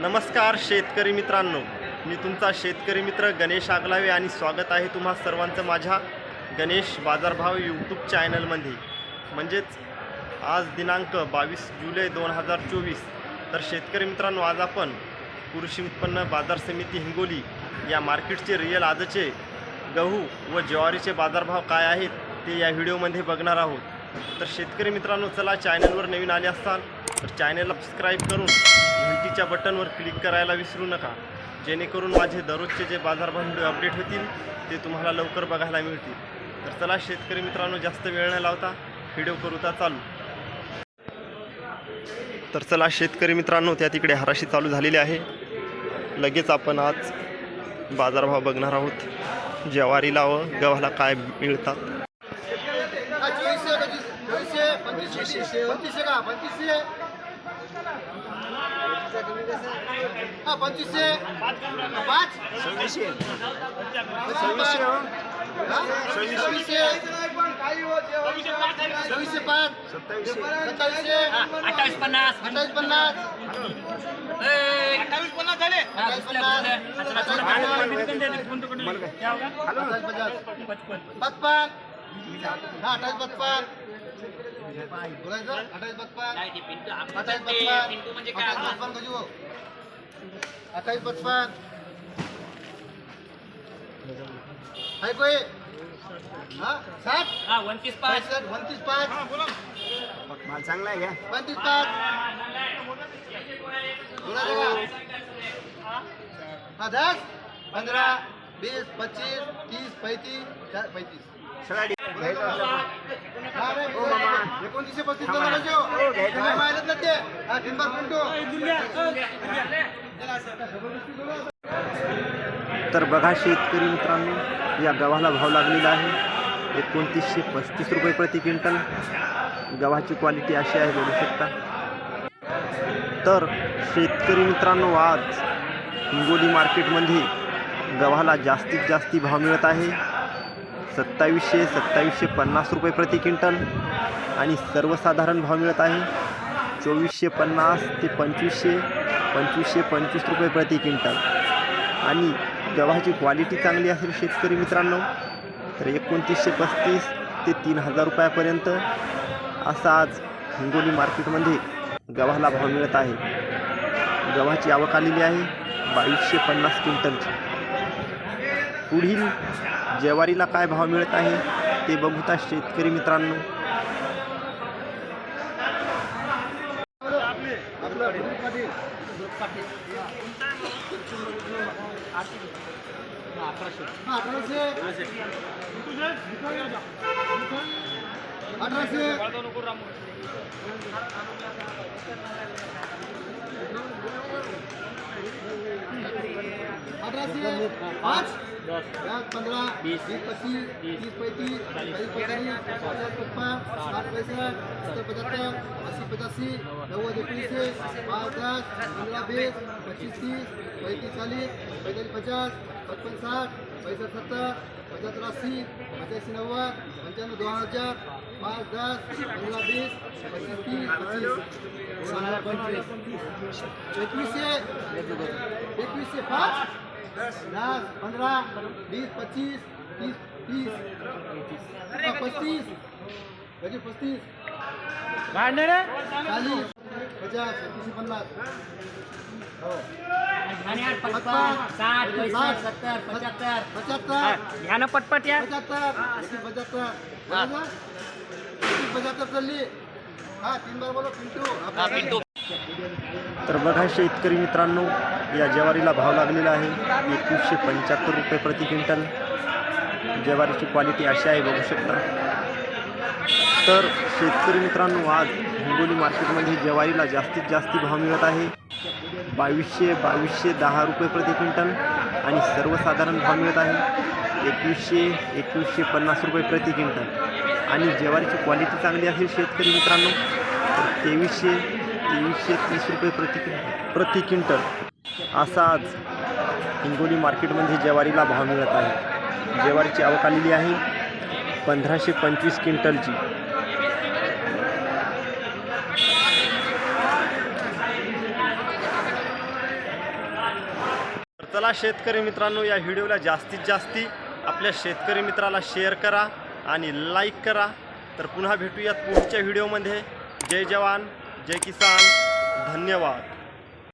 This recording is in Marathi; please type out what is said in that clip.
नमस्कार शेतकरी मित्रांनो. मी तुमचा शेतकरी मित्र गणेश आगलावे आणि स्वागत आहे तुम्हा सर्वांचं माझ्या गणेश बाजारभाव यूट्यूब चॅनलमध्ये म्हणजेच आज दिनांक बावीस जुलै दोन हजार चोवीस. तर शेतकरी मित्रांनो आज आपण कृषी उत्पन्न बाजार समिती हिंगोली या मार्केटचे रिअल आजचे गहू व ज्वारीचे बाजारभाव काय आहेत ते या व्हिडिओमध्ये बघणार आहोत. तर शेतकरी मित्रांनो चला चॅनलवर नवीन आले असाल तर चॅनलला सबस्क्राईब करून बेलच्या बटनवर क्लिक करायला विसरू नका. जेणेकरून माझे दररोजचे जे बाजारभाव व्हिडिओ अपडेट होतील ते तुम्हाला लवकर बघायला मिळतील. तर चला शेतकरी मित्रांनो जास्त वेळ न लावता व्हिडिओ करूता चालू. तर चला शेतकरी मित्रांनो त्या तिकडे हराशी चालू झालेली आहे. लगेच आपण आज बाजारभाव बघणार आहोत. ज्वारीला व गव्हाला काय मिळतात. पंचवीसशे पंचवीसशे का पंचवीसशे. हा पाच. सव्वीसशे. सव्वीसशे सव्वीसशे. पाच. सत्तावीसशे. अठ्ठावीस पन्नास. अठ्ठावीस पन्नास. अठ्ठावीस पन्नास झाले. अठ्ठावीस पन्नास. पचपन. हा अठ्ठावीस पचपन. बोलायचं? अठ्ठावीस पचपन. अठ्ठावीस पचपन. पिंटू म्हणजे काय? अठ्ठावीस पचपन कशी हो अठ्ठावीस पचपन आहे कोई. हा साठ हा वनतीस पाच. पाच. उनतीस पाच माल चांगला आहे घ्या पंचवीस पाच. बोलायचं का हा दस. पंधरा वीस पच्चीस तीस पैतीस चार पैतीस. हा रे, एकोणतीसशे पस्तीस माहीत ना. ते हा टिंबर पिंटू तर बघा शेतकरी मित्रांनो या गव्हाला भाव लागलेला आहे. एकोणतीसशे पस्तीस रुपये प्रति क्विंटल. गव्हाची क्वालिटी अशी आहे बघू शकता. तर शेतकरी मित्रांनो आज हिंगोली मार्केटमध्ये गव्हाला जास्तीत जास्ती भाव मिळत आहे. सत्तावीसशे सत्तावीसशे पन्नास रुपये प्रति क्विंटल आणि सर्वसाधारण भाव मिळत आहे. चोवीसशे पन्नास ते पंचवीसशे पंचवीसशे पंचवीस रुपये प्रति क्विंटल. आणि गव्हाची क्वालिटी चांगली असेल शेतकरी मित्रांनो तर एकोणतीसशे पस्तीस ते तीन हजार रुपयापर्यंत असा आज हिंगोली मार्केटमध्ये गव्हाला भाव मिळत आहे. गव्हाची आवक आलेली आहे बावीसशे पन्नास क्विंटलची. पुढील ज्वारीला काय भाव मिळत आहे ते बघूता शेतकरी मित्रांनो. अठराशे. अठराशे. पाच. पंधरा. वीस. पच्चीस तीस पैंतीस. चाळीस. पचास पचपन साठ पैसठ सत्तर पचहत्तर ऐंशी नव्वद एकोणीसशे पाच दस पंधरा वीस पच्चीस तीस पैंतीस चाळीस पैंतालीस पचास पचपन साठ पैंसठ सत्तर पंच्याहत्तर अस्सी पंच्याऐंशी नव्वद पंच्याण्णव दोन हजार पाच दस पंधरा वीस पच्चीस तीस पच्चीस दोन हजार पंचवीस एकवीसशे एकवीसशे पाच दस पंधरा वीस पच्चीस तीस तीस पस्तीस कधी पस्तीस पन्नास. हो. ह्यानं पटपट या. हा. तर बघा शेतकरी मित्रांनो या ज्वारीला भाव लागलेला आहे. एकवीसशे पंच्याहत्तर रुपये प्रति क्विंटल. ज्वारीची क्वालिटी अशी आहे बघू शकता. तर शेतकरी मित्रांनो आज हिंगोली मार्केटमध्ये ज्वारीला जास्तीत जास्त भाव मिळत आहे. बावीसशे बावीसशे दहा रुपये प्रति क्विंटल आणि सर्वसाधारण भाव मिळत आहे. एकवीसशे एकवीसशे पन्नास रुपये प्रति क्विंटल. आणि ज्वारीची क्वालिटी चांगली असेल शेतकरी मित्रांनो तर तेवीसशे तेवीसशे तीस रुपये प्रति प्रति क्विंटल. असा आज हिंगोली मार्केटमध्ये ज्वारीला भाव मिळत आहे. ज्वारीची आवक आलेली आहे पंधराशे पंचवीस क्विंटलची. चला शेतकरी मित्रांनो या व्हिडिओला जास्तीत जास्ती आपल्या शेतकरी मित्राला शेअर करा आणि लाईक करा. तर पुन्हा भेटूयात पुढच्या व्हिडिओमध्ये. जय जवान जय किसान. धन्यवाद.